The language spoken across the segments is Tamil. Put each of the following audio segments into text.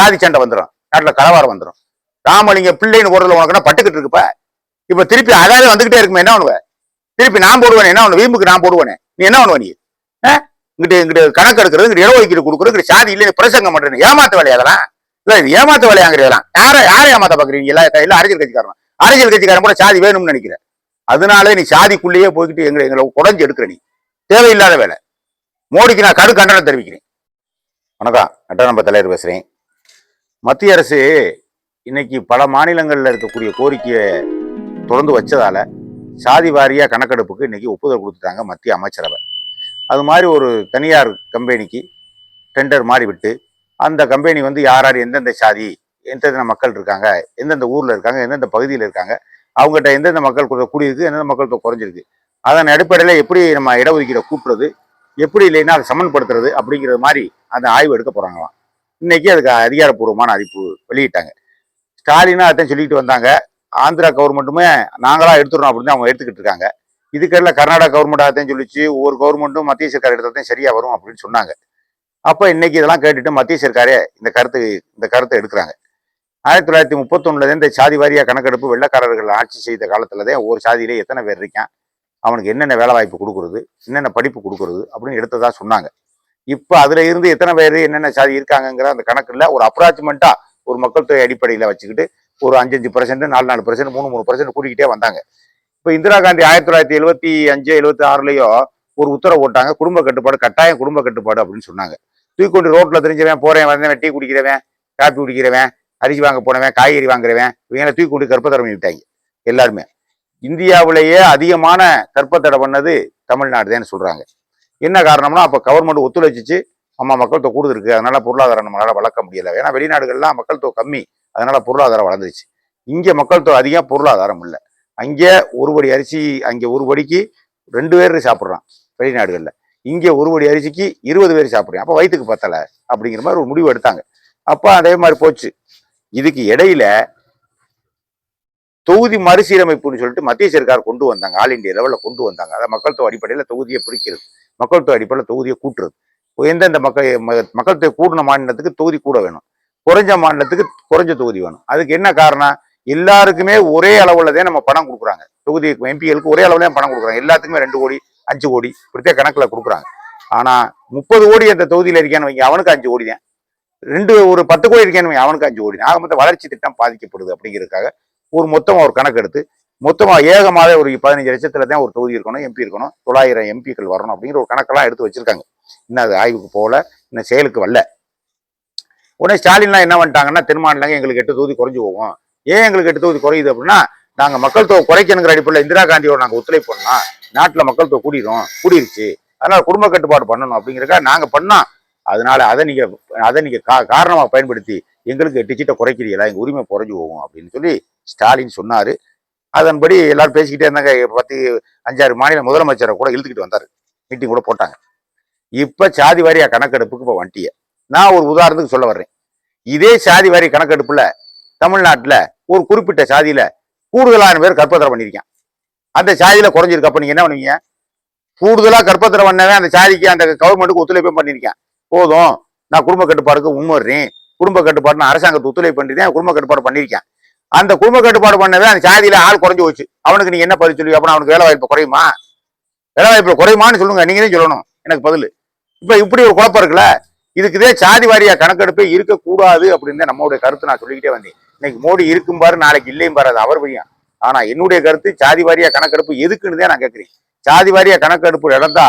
சாதி சண்டை வந்துடும் நாட்டில் கலவாரம் வந்துடும் ராமலிங்க பிள்ளைன்னு போடுறதுல உனக்குன்னா பட்டுக்கிட்டு இருக்குப்ப இப்ப திருப்பி அதாவே வந்துகிட்டே இருக்குமே என்ன பண்ணுவேன் திருப்பி நான் போடுவேன் என்ன ஒண்ணு வீம்புக்கு நான் போடுவேனே. நீ என்ன பண்ணுவ நீ? ஆ? இங்கிட்ட கணக்கு எடுக்கிறது இங்கிட்ட இட ஒதுக்கீடு கொடுக்குறது இங்கிட்டு சாதி இல்லை பிரசங்கம் பண்றது ஏமாத்த வேலையா அதெல்லாம்? இல்லை இது ஏமாத்த வேலையாங்கிறதெல்லாம் யாரை யாரை ஏமாத்த பார்க்குறீங்க எல்லா இல்ல அரசியல் கட்சிக்காரன். அரசியல் கட்சிக்காரன் கூட சாதி வேணும்னு நினைக்கிறேன் அதனாலே நீ சாதிக்குள்ளேயே போய்கிட்டு எங்களை எங்களை குடஞ்சு எடுக்கிற நீ. தேவையில்லாத வேலை. மோடிக்கு நான் கரு கண்டனம் தெரிவிக்கிறேன். வணக்கம். நட்டநம்ப தலைவர் பேசுறேன். மத்திய அரசு இன்னைக்கு பல மாநிலங்களில் இருக்கக்கூடிய கோரிக்கையை தொடர்ந்து வச்சதால சாதி வாரியா கணக்கெடுப்புக்கு இன்னைக்கு ஒப்புதல் கொடுத்துட்டாங்க மத்திய அமைச்சரவை. அது மாதிரி ஒரு தனியார் கம்பெனிக்கு டெண்டர் மாறிவிட்டு அந்த கம்பெனி வந்து யார் யார் எந்தெந்த சாதி எந்தெந்த மக்கள் இருக்காங்க எந்தெந்த ஊரில் இருக்காங்க எந்தெந்த பகுதியில் இருக்காங்க அவங்ககிட்ட எந்தெந்த மக்கள் கூ- கூடியிருக்கு எந்தெந்த மக்கள் குறைஞ்சிருக்கு அதன் அடிப்படையில் எப்படி நம்ம இடஒதுக்கீடை கூட்டுறது எப்படி இல்லைன்னா அதை சமன்படுத்துறது அப்படிங்கிறது மாதிரி அந்த ஆய்வு எடுக்க போகிறாங்களாம் இன்னைக்கு அதுக்கு அதிகாரப்பூர்வமான அறிவிப்பு வெளியிட்டாங்க. ஸ்டாலினா அதான் சொல்லிட்டு வந்தாங்க. ஆந்திரா கவர்மெண்ட்டுமே நாங்களா எடுத்துறோம் அப்படின்னு அவங்க எடுத்துக்கிட்டு இருக்காங்க. இதுக்கெல்லாம் கர்நாடகா கவர்மெண்ட் அதையும் சொல்லிச்சு. ஒவ்வொரு கவர்மெண்ட்டும் மத்திய சர்க்கார் எடுத்ததையும் சரியா வரும் அப்படின்னு சொன்னாங்க. அப்போ இன்னைக்கு இதெல்லாம் கேட்டுட்டு மத்திய சர்க்காரே இந்த கருத்து இந்த கருத்தை எடுக்கிறாங்க. ஆயிரத்தி தொள்ளாயிரத்தி முப்பத்தொன்னுல இந்த சாதி வாரியாக கணக்கெடுப்பு வெள்ளக்காரர்கள் ஆட்சி செய்த காலத்துல தான் ஒவ்வொரு சாதியிலே எத்தனை பேர் இருக்கான்? அவனுக்கு என்னென்ன வேலை வாய்ப்பு கொடுக்குறது? என்னென்ன படிப்பு கொடுக்குறது? அப்படின்னு எடுத்ததா சொன்னாங்க. இப்போ அதில் இருந்து எத்தனை பேர் என்னென்ன சாதி இருக்காங்கங்கிற அந்த கணக்கில் ஒரு அப்ராச்மெண்டா ஒரு மக்கள் தொகை அடிப்படையில் வச்சுக்கிட்டு ஒரு அஞ்சஞ்சு பர்சன்ட் நாலு நாலு பர்சன்ட் மூணு மூணு பர்சன்ட் கூட்டிக்கிட்டே வந்தாங்க. இப்போ இந்திரா காந்தி ஆயிரத்தி தொள்ளாயிரத்தி எழுபத்தி அஞ்சு எழுபத்தி ஆறுலையோ ஒரு உத்தரவு போட்டாங்க குடும்ப கட்டுப்பாடு கட்டாயம் குடும்ப கட்டுப்பாடு அப்படின்னு சொன்னாங்க. தூக்கி கொண்டு தெரிஞ்சவன் போகிறேன் வந்தவன் டீ குடிக்கிறவன் காப்பி குடிக்கிறவன் அரிசி வாங்க போனவன் காய்கறி வாங்குறவன் இவங்களை தூக்கி கொண்டு கற்பத்தடை பண்ணிவிட்டாங்க எல்லாருமே. இந்தியாவிலேயே அதிகமான கற்பத்தடை பண்ணது தமிழ்நாடு தான் சொல்கிறாங்க என்ன காரணம்னா அப்போ கவர்மெண்ட் ஒத்துழைச்சிச்சு அம்மா மக்கள் தொகை கூடுதல் அதனால் அதனால பொருளாதாரம் நம்மளால வளர்க்க முடியலை. ஏன்னா வெளிநாடுகள்லாம் மக்கள் தொகை கம்மி. அதனால பொருளாதாரம் வளர்ந்துருச்சு. இங்கே மக்கள் தொகை அதிகம் பொருளாதாரம் இல்லை. அங்கே ஒரு படி அரிசி அங்கே ஒரு படிக்கு ரெண்டு பேர் சாப்பிட்றான் வெளிநாடுகளில். இங்கே ஒரு படி அரிசிக்கு இருபது பேர் சாப்பிட்றேன். அப்போ வயிற்றுக்கு பத்தலை அப்படிங்கிற மாதிரி ஒரு முடிவு எடுத்தாங்க. அப்போ அதே மாதிரி போச்சு. இதுக்கு இடையில தொகுதி மறுசீரமைப்புன்னு சொல்லிட்டு மத்திய சர்க்கார் கொண்டு வந்தாங்க. ஆல் இண்டியா லெவலில் கொண்டு வந்தாங்க. அதை மக்கள் தொகை அடிப்படையில் தொகுதியை பிரிக்கிறது. மக்கள் தொகை அடிப்படையில் தொகுதியை கூட்டுறது. இப்போ எந்தெந்த மக்கள் மக்கள் தொகை கூடின மாநிலத்துக்கு தொகுதி கூட வேணும். குறைஞ்ச மாநிலத்துக்கு குறைஞ்ச தொகுதி வேணும். அதுக்கு என்ன காரணம் எல்லாருக்குமே ஒரே அளவுலதே தான் நம்ம பணம் கொடுக்குறாங்க. தொகுதி எம்பிகளுக்கு ஒரே அளவுல தான் பணம் கொடுக்குறாங்க. எல்லாத்துக்குமே ரெண்டு கோடி அஞ்சு கோடி இப்படித்தே கணக்கில் கொடுக்குறாங்க. ஆனால் முப்பது கோடி அந்த தொகுதியில் இருக்கான்னு வைங்க அவனுக்கு அஞ்சு கோடி தான். ரெண்டு ஒரு பத்து கோடி இருக்கேன்னு வைங்க அவனுக்கு அஞ்சு கோடி தான். ஆக மொத்தம் வளர்ச்சி திட்டம் பாதிக்கப்படுது அப்படிங்கிறதுக்காக ஒரு மொத்தம் ஒரு கணக்கு எடுத்து மொத்தமாக ஏகமாகவே ஒரு பதினஞ்சு லட்சத்துல தான் ஒரு தொகுதி இருக்கணும் எம்பி இருக்கணும் தொள்ளாயிரம் எம்பிக்கள் வரணும் அப்படிங்கிற ஒரு கணக்கெல்லாம் எடுத்து வச்சிருக்காங்க. இன்னும் அது ஆய்வுக்கு போகல இன்னும் செயலுக்கு வரல. உடனே ஸ்டாலின்லாம் என்ன பண்ணிட்டாங்கன்னா தென் எங்களுக்கு எட்டு தொகுதி குறைஞ்சு போகும். ஏன் எங்களுக்கு எட்டு தொகுதி குறையுது அப்படின்னா நாங்கள் மக்கள் தொகை குறைக்கணுங்கிற அடிப்படையில் இந்திரா காந்தியோட நாங்கள் ஒத்துழைப்பு பண்ணலாம் நாட்டில் மக்கள் தொகை கூடிரும் கூடிருச்சு. அதனால் குடும்ப கட்டுப்பாடு பண்ணணும் அப்படிங்கிறக்கா நாங்கள் பண்ணோம். அதனால அதை நீங்கள் அதை நீங்கள் கா- காரணமாக பயன்படுத்தி எங்களுக்கு எட்டு சீட்டை குறைக்கிறீங்களா எங்கள் உரிமை குறைஞ்சு போகும் அப்படின்னு சொல்லி ஸ்டாலின் சொன்னார். அதன்படி எல்லாரும் பேசிக்கிட்டே இருந்தாங்க. பத்து அஞ்சாறு மாநில முதலமைச்சரை கூட இழுத்துக்கிட்டு வந்தாரு. மீட்டிங் கூட போட்டாங்க. இப்போ சாதி வாரியா கணக்கெடுப்புக்கு இப்போ வண்டிய. நான் ஒரு உதாரணத்துக்கு சொல்ல வர்றேன். இதே சாதி வாரி கணக்கெடுப்புல தமிழ்நாட்டுல ஒரு குறிப்பிட்ட சாதியில கூடுதலான பேர் கற்பத்திரம் பண்ணியிருக்கேன். அந்த சாதியில குறைஞ்சிருக்கு. அப்போ நீங்க என்ன பண்ணுவீங்க? கூடுதலா கற்பத்திரம் பண்ணவே அந்த சாதிக்கு அந்த கவர்மெண்ட்டுக்கு ஒத்துழைப்பு பண்ணியிருக்கேன். போதும். நான் குடும்ப கட்டுப்பாடுக்கு முன்வர்றேன் குடும்ப கட்டுப்பாடு நான் அரசாங்கத்தை ஒத்துழைப்பு பண்ணிருக்கேன் குடும்ப கட்டுப்பாடு பண்ணியிருக்கேன். அந்த குடும்ப கட்டுப்பாடு பண்ணவே அந்த சாதியில ஆள் குறைஞ்சு போச்சு. அவனுக்கு நீங்க என்ன பதில் சொல்லி அப்ப அவனுக்கு வேலை வாய்ப்பு குறையுமா? வேலை வாய்ப்பு குறையுமான்னு சொல்லுங்க. நீங்க தான் சொல்லணும். எனக்கு பதில். இப்ப இப்படி ஒரு குழப்பம் இருக்குல்ல? இதுக்குதே சாதி வாரியா கணக்கெடுப்பே இருக்கக்கூடாது அப்படின்னு நம்மளுடைய கருத்து நான் சொல்லிக்கிட்டே வந்தேன். இன்னைக்கு மோடி இருக்கும் பாரு நாளைக்கு இல்லையும் பாரு அது அவர் பையன் ஆனா என்னுடைய கருத்து சாதி வாரியா கணக்கெடுப்பு எதுக்குன்னு தான் நான் கேட்கிறேன் சாதி வாரியா கணக்கெடுப்பு நடந்தா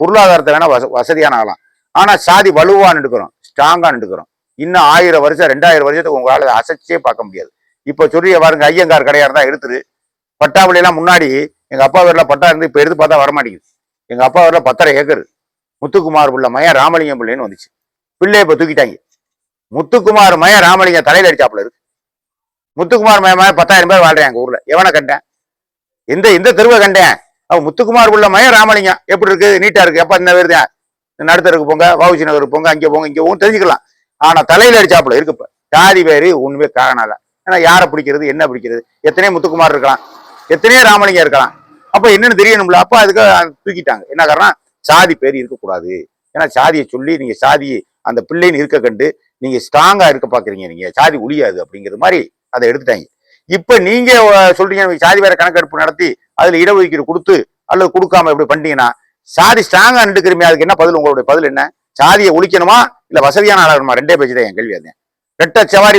பொருளாதாரத்தை வேணா வச வசதியான ஆகலாம் ஆனா சாதி வலுவான்னு எடுக்கிறோம். ஸ்ட்ராங்கான்னு எடுக்கிறோம் இன்னும் ஆயிரம் வருஷம் ரெண்டாயிரம் வருஷத்துக்கு உங்களால் அதை அசைச்சே பார்க்க முடியாது. இப்போ சொல்லிய பாருங்க ஐயங்கார் கடையாக இருந்தால் எடுத்துரு பட்டாவிலாம் முன்னாடி எங்கள் அப்பா பேர்ல பட்டா இருந்து இப்போ எடுத்து பார்த்தா வரமாட்டேங்குது. எங்கள் அப்பா பேர்ல பத்தரை ஏக்கர். முத்துக்குமார் பிள்ளை மயா ராமலிங்கம் பிள்ளைன்னு வந்துச்சு. பிள்ளைய இப்போ தூக்கிட்டாங்க. முத்துக்குமார் மயன் ராமலிங்கம் தலையில அடிச்சாப்புல இருக்கு. முத்துக்குமார் மயமாக பத்தாயிரம் பேர் வாழ்றேன் எங்கள் ஊரில். எவனை கண்டேன்? எந்த எந்த தெருவை கண்டேன்? அவன் முத்துக்குமார் பிள்ளை மயன் ராமலிங்கம். எப்படி இருக்குது நீட்டாக இருக்கு. எப்ப இந்த வருது தான்? நடுத்தருக்கு போங்க வவுசி நகருக்கு போங்க அங்கே போங்க இங்கே போங்க தெரிஞ்சுக்கலாம். ஆனா தலையில அடிச்சாப்புல இருக்கு இப்ப ஜாதி பேரு ஒண்ணுமே காரணம் ஏன்னா யாரை பிடிக்கிறது என்ன பிடிக்கிறது? எத்தனையோ முத்துக்குமார் இருக்கலாம். எத்தனையோ ராமலிங்கம் இருக்கலாம். அப்ப என்னன்னு தெரியணும்ல அப்ப அதுக்கு தூக்கிட்டாங்க. என்ன காரணம் சாதி பேர் இருக்கக்கூடாது. ஏன்னா சாதியை சொல்லி நீங்க சாதி அந்த பிள்ளைன்னு இருக்க கண்டு நீங்க ஸ்ட்ராங்கா இருக்க பாக்குறீங்க நீங்க. சாதி ஒழியாது அப்படிங்கிற மாதிரி அதை எடுத்துட்டாங்க. இப்ப நீங்க சொல்றீங்க நீங்க சாதி வேற கணக்கெடுப்பு நடத்தி அதுல இடஒதுக்கீடு கொடுத்து அல்லது கொடுக்காம இப்படி பண்ணிட்டீங்கன்னா சாதி ஸ்ட்ராங்கா நின்றுக்கிறமே அதுக்கு என்ன பதில்? உங்களுடைய பதில் என்ன? சாதியை ஒழிக்கணுமா? இல்ல வசதியான ஆளா ரெண்டே பேச்சு தான் என் கேள்வி அது. ரெட்டை சவாரி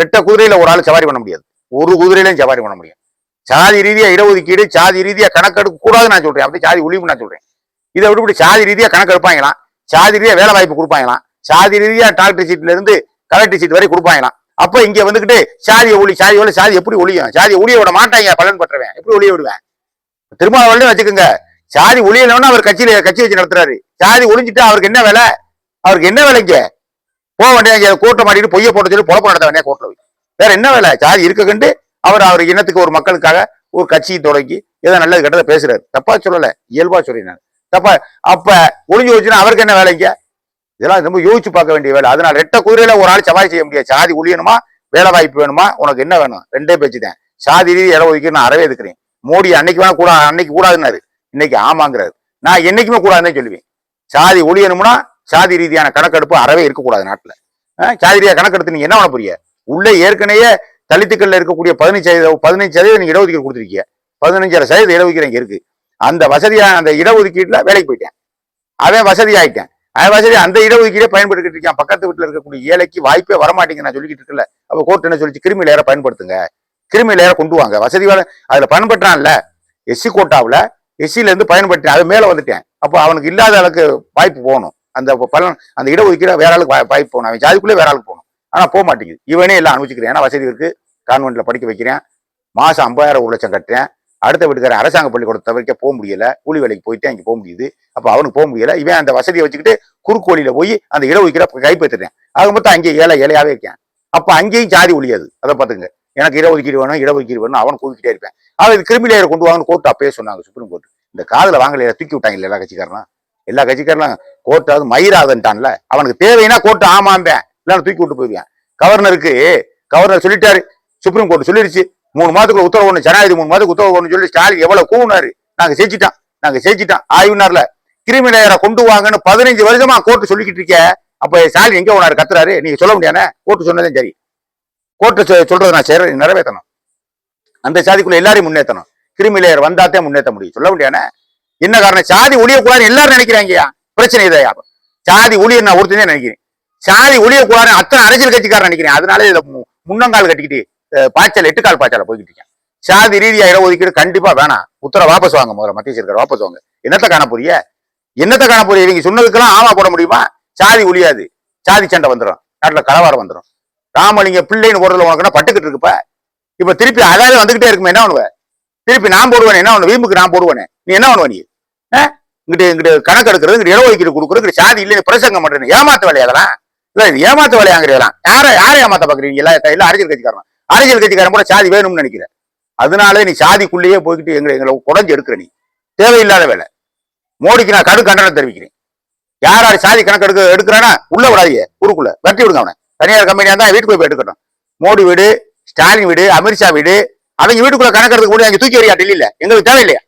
ரெட்டை குதிரையில ஒரு ஆள் சவாரி பண்ண முடியாது. ஒரு குதிரையிலையும் சவாரி பண்ண முடியும் சாதி ரீதியா இடஒதுக்கீடு சாதி ரீதியா கணக்கெடுக்க கூடாதுன்னு நான் சொல்றேன். அப்படி சாதி ஒழிவு நான் சொல்றேன். இதை விட்டு இப்படி சாதி ரீதியா கணக்கு எடுப்பாங்களாம். சாதி ரீதியா வேலை வாய்ப்பு கொடுப்பாங்களாம். சாதி ரீதியா டாக்டர் சீட்ல இருந்து கலெக்டர் சீட் வரை கொடுப்பாங்களாம். அப்ப இங்க வந்துகிட்டு சாதியை ஒளி சாதி ஒளி சாதி எப்படி ஒழியும்? சாதி ஒளிய விட மாட்டாங்க பலன் பற்றவேன். எப்படி ஒளிய விடுவேன்? திருமாவளவன் வச்சுக்கோங்க. சாதி ஒளியலன்னா அவர் கட்சியில கட்சி வச்சு நடத்துறாரு. சாதி ஒளிஞ்சிட்டு அவருக்கு என்ன வேலை? அவருக்கு என்ன வேலைங்க? போக வேண்டிய கூட்டம் மாட்டிட்டு பொய்ய போட்டு சொல்லி பொழப்பு நடத்த வேண்டிய கூட்டம் போய்? வேற என்ன வேலை? சாதி இருக்க கண்டு அவர் அவர் இனத்துக்கு ஒரு மக்களுக்காக ஒரு கட்சியை தொடங்கி ஏதோ நல்லது கெட்டதை பேசுறாரு. தப்பா சொல்லல. இயல்பா சொல்லினார் தப்பா. அப்ப ஒளிஞ்சு வச்சுன்னா அவருக்கு என்ன வேலைங்க? இதெல்லாம் ரொம்ப யோசிச்சு பார்க்க வேண்டிய வேலை. அதனால ரெட்ட குதிரையில ஒரு ஆள் சவாரி செய்ய முடியாது. சாதி ஒழியணுமா? வேலை வாய்ப்பு வேணுமா? உனக்கு என்ன வேணும்? ரெண்டே பேச்சு தான். சாதி ரீதி இட ஒதுக்கி நான் அறவே எதுக்குறேன்? மோடி அன்னைக்கு வேணா கூட அன்னைக்கு கூடாதுன்னாரு. இன்னைக்கு ஆமாங்கிறாரு. நான் என்னைக்குமே கூடாதுன்னு சொல்லுவேன். சாதி ஒழியணும்னா சாதி ரீதியான கணக்கெடுப்பு அறவே இருக்கக்கூடாது நாட்டில். சாதி ரீதியாக கணக்கெடுத்து நீங்கள் என்ன பண்ண போறீங்க? உள்ளே ஏற்கனவே தலித்துக்கள்ல இருக்கக்கூடிய பதினஞ்சு சதவீதம் பதினஞ்சு சதவீதம் நீங்கள் இடஒதுக்கீடு கொடுத்துருக்கீங்க. பதினஞ்சரை சதவீதம் இடஒதுக்கீடு இங்கே இருக்கு. அந்த வசதியான அந்த இடஒதுக்கீட்டில் வேலைக்கு போயிட்டேன். அவன் வசதி ஆயிட்டேன் அவன் வசதி அந்த இடஒதுக்கீடே பயன்படுத்திட்டு இருக்கான். பக்கத்து வீட்டில் இருக்கக்கூடிய ஏழைக்கு வாய்ப்பே வரமாட்டேங்க நான் சொல்லிக்கிட்டு இருக்கல. அப்போ கோர்ட் என்ன சொல்லிச்சு? கிருமி லேயரை பயன்படுத்துங்க. கிருமி லேயரை கொண்டு வாங்க. வசதி வேலை அதில் பயன்படுறான்ல எஸ்சி கோட்டாவில் எஸ்சில பயன்படுத்தினேன். பயன்படுத்தேன் அது மேலே வந்துட்டேன். அப்போ அவனுக்கு இல்லாத அளவுக்கு வாய்ப்பு போகணும். அந்த பலன் அந்த இடஒதுக்கீடு வேற ஆளுக்கு வாய்- வாய்ப்பு போகணும். அவன் ஜாதிக்குள்ளே வேற ஆளுக்கு போகணும். ஆனால் போக மாட்டேங்குது. இவனே எல்லாம் அனுபவிச்சுக்கிறேன். ஏன்னா வசதி இருக்குது கான்வெண்ட்டில் படிக்க வைக்கிறேன். மாதம் ஐம்பதாயிரம் ஒரு லட்சம் கட்டுறேன். அடுத்த வீட்டுக்காரன் அரசாங்க பள்ளிக்கூடத்தை வரைக்கும் போக முடியல. கூலி வேலைக்கு போயிட்டு அங்கே போக முடியுது. அப்போ அவனுக்கு போக முடியல. இவன் அந்த வசதியை வச்சுக்கிட்டு குறுக்கு போய் அந்த இடஒதுக்கீட கைப்பற்றுறேன் ஆக மொத்தம் அங்கேயே ஏழை ஏழையாகவே இருக்கேன். அப்போ அங்கேயும் ஜாதி ஒழியாது. அதை பார்த்துங்க எனக்கு இடஒதுக்கீடு வேணும் இடஒதுக்கீடு வேணும். அவன் கூவிக்கிட்டே இருப்பேன். அவன் கிரிமி லேயர் கொண்டு வாங்கன்னு கோர்ட் அப்பயே சொன்னாங்க சுப்ரீம் கோர்ட் இந்த காதில் வாங்கலையா தூக்கி விட்டாங்க எல்லா கட்சிக்காரனா எல்லா கட்சிக்காரனும் கோர்ட்டாவது மயிராதன்ட்டான்ல. அவனுக்கு தேவைன்னா கோர்ட்டு ஆமாம்பேன் இல்லைன்னு தூக்கி விட்டு போயிருவேன் கவர்னருக்கு கவர்னர் சொல்லிட்டாரு. சுப்ரீம் கோர்ட் சொல்லிருச்சு மூணு மாதத்துக்குள்ள உத்தரவு ஒன்று ஜனாதிபதி மூணு மாதத்துக்கு உத்தரவு ஒன்று சொல்லி ஸ்டாலின் எவ்வளோ கூவுனாரு. நாங்கள் ஜெயிச்சிட்டோம். நாங்கள் ஜெயிச்சிட்டோம். ஆய்வுனார்ல கிருமி லேயரை கொண்டு வாங்கன்னு பதினஞ்சு வருஷமா கோர்ட்டு சொல்லிக்கிட்டு இருக்க. அப்போ ஸ்டாலின் எங்கே போனாரு? கத்துறாரு. நீங்க சொல்ல முடியானே கோர்ட்டு சொன்னதும் சரி. கோர்ட்டு சொல்றதை நான் செய்ற நிறைவேற்றணும். அந்த சாதிக்குள்ள எல்லாரையும் முன்னேற்றணும். கிருமி லேயர் வந்தாத்தே முன்னேற்ற முடியும். சொல்ல முடியானே என்ன காரணம்? சாதி ஒழியக்கூடாதுன்னு எல்லாரும் நினைக்கிறாங்கய்யா. பிரச்சனை இதையா சாதி ஒளிய நான் ஒருத்தனே நினைக்கிறேன். சாதி ஒழியக்கூடாதுன்னு அத்தனை அரசியல் கட்சிக்காரன் நினைக்கிறேன். அதனால இதை மு- முன்னங்கால் கட்டிக்கிட்டு அஹ், பாய்ச்சல் எட்டுக்கால் பாய்ச்சல போய்கிட்டு இருக்கேன். சாதி ரீதியா இடஒதுக்கீடு கண்டிப்பா வேணாம். உத்தரவு வாபஸ் வாங்க முதல்ல மத்திய சர்க்கார் வாபஸ் வாங்க. என்னத்தை காண போறிய என்னத்தை காண போறிய நீங்க சொன்னதுக்கெல்லாம் ஆமா போட முடியுமா? சாதி ஒழியாது. சாதி சண்டை வந்துடும் நாட்டுல கலவாரம் வந்துடும் ராமலிங்க பிள்ளைன்னு போடுறதுல உனக்கு பட்டுக்கிட்டு இருக்குப்ப. இப்ப திருப்பி அதாவது வந்துகிட்டே இருக்குமே என்ன பண்ணுவ? திருப்பி நான் போடுவேன் என்ன ஒண்ணு வீம்புக்கு நான் போடுவேனே. நீ என்ன பண்ணுவ நீ? இங்கிட்டு இங்கிட்டு கணக்கு எடுக்கிறது இங்கிட்டு இடஒதுக்கீடு கொடுக்குறது சாதி இல்லை பிரசங்கம் பண்றேன் ஏமாத்த வேலையா அதெல்லாம்? இல்ல இது ஏமாத்த வேலையாங்கிறதெல்லாம் யார யாரை ஏமாத்த பாக்குறீங்க எல்லா எல்லா அரசியல் கட்சிக்காரன் அரசியல் கட்சிக்காரன் கூட சாதி வேணும்னு நினைக்கிற. அதனால நீ சாதிக்குள்ளேயே போய்கிட்டு எங்களை எங்களை குடஞ்சு எடுக்கிற நீ. தேவையில்லாத வேலை. மோடிக்கு நான் கடு கண்டனம் தெரிவிக்கிறேன். யார் யார் சாதி கணக்கு எடுக்க எடுக்கிறானா? உள்ள விடாதீங்க. ஊருக்குள்ள. வெட்டி விடுங்க அவனை. தனியார் கம்பெனியா இருந்தா வீட்டுக்குள்ள போய் எடுக்கட்டும். மோடி வீடு ஸ்டாலின் வீடு அமித்ஷா வீடு. அவங்க வீட்டுக்குள்ள கணக்கு எடுக்க கூட தூக்கி வரியா டெல்லியில? எங்களுக்கு தேவையில்லையா?